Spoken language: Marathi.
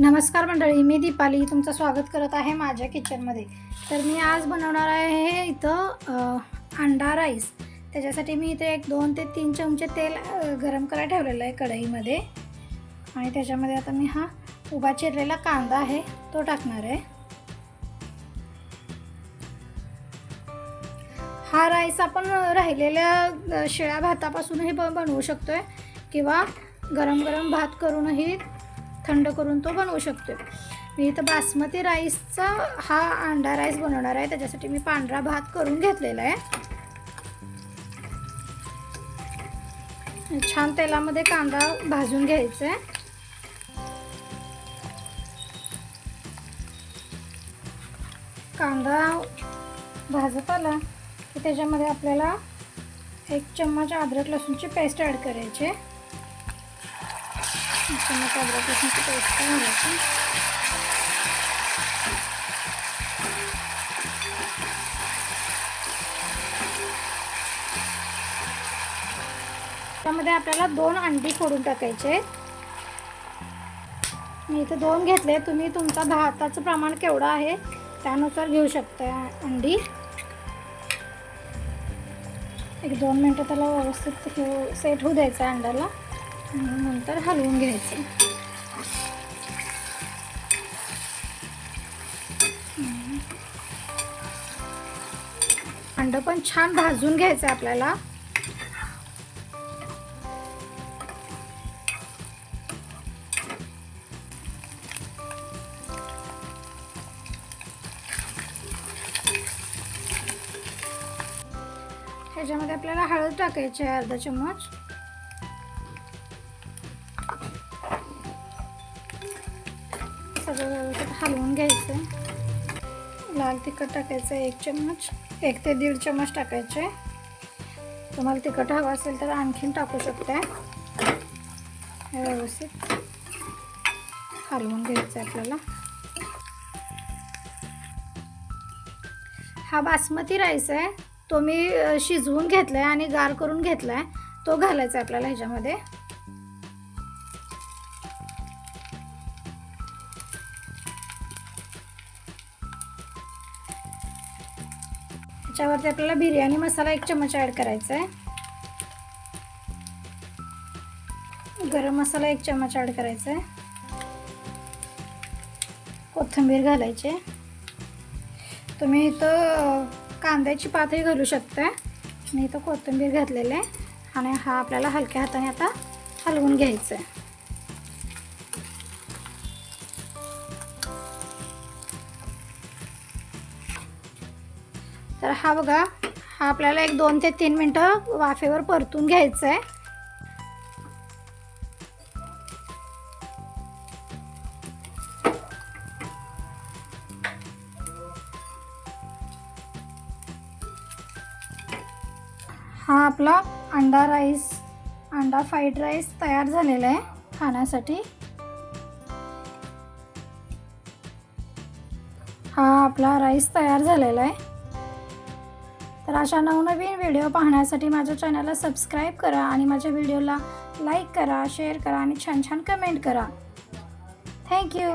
नमस्कार मंडळी मी दीपाली. तुमचं स्वागत करत आहे माझ्या किचनमध्ये तर मी आज बनवणार आहे हे इथं अंडा राईस. त्याच्यासाठी मी इथे एक दोन ते तीन चमचे तेल गरम करायला ठेवलेलं आहे कढईमध्ये. आणि त्याच्यामध्ये आता मी हा उभा चिरलेला कांदा आहे तो टाकणार आहे. हा राईस आपण राहिलेल्या शेळ्या शिळ्या भातापासूनही ब बनवू शकतो आहे किंवा गरम गरम भात करूनही थंड करून तो बनवू शकतो मी इथं बासमती राईसचा हा अंडा राईस बनवणार आहे. त्याच्यासाठी मी पांढरा भात करून घेतलेला आहे. छान तेलामध्ये कांदा भाजून घ्यायचा आहे कांदा भाजत आला की त्याच्यामध्ये आपल्याला एक चम्मच अद्रक लसूणची पेस्ट ॲड करायची आहे एक चम्मच अद्रक पेस्ट घालायची त्यामध्ये आपल्याला दोन अंडी फोडून टाकायचे. आहेत मी इथे दोन घेतले. तुम्ही तुमचा भाताचं प्रमाण केवढं आहे त्यानुसार घेऊ शकता अंडी. एक दोन मिनटं त्याला व्यवस्थित सेट होऊ द्यायचं आहे अंड्याला. आणि नंतर हलवून घ्यायचं. अंड पण छान भाजून घ्यायचं आहे आपल्याला. ह्याच्यामध्ये आपल्याला हळद टाकायची आहे अर्धा चम्मच. सगळं व्यवस्थित हलवून घ्यायचं. लाल तिखट टाकायचं आहे एक चम्मच एक ते दीड चम्मच टाकायचे. तुम्हाला तिखट हवं असेल तर आणखीन टाकू शकते. व्यवस्थित हलवून घ्यायचं आहे आपल्याला. हा बासमती राईस आहे. तो मी शिजवून घेतला आहे आणि गार करून घेतला आहे तो घालायचा आहे आपल्याला ह्याच्यामध्ये. त्याच्यावरती आपल्याला बिर्याणी मसाला एक चमच ॲड करायचा आहे गरम मसाला एक चमच ॲड करायचा आहे कोथिंबीर घालायची. तुम्ही इथं कांद्याची पातही घालू शकता मी इथं कोथिंबीर घातलेलं आहे आणि हा आपल्याला हलक्या हाताने आता हलवून घ्यायचं आहे तर हा बघा हा आपल्याला एक दोन ते तीन मिनटं वाफेवर परतून घ्यायचं आहे हा आपला अंडा राईस अंडा फ्राईड राईस तयार झालेला आहे खाण्यासाठी. हा आपला राईस तयार झालेला आहे. तर अशा नवनवीन व्हिडिओ पाहण्यासाठी माझ्या चॅनलला सबस्क्राईब करा आणि माझ्या व्हिडिओला लाईक करा शेअर करा आणि छान छान कमेंट करा. थँक्यू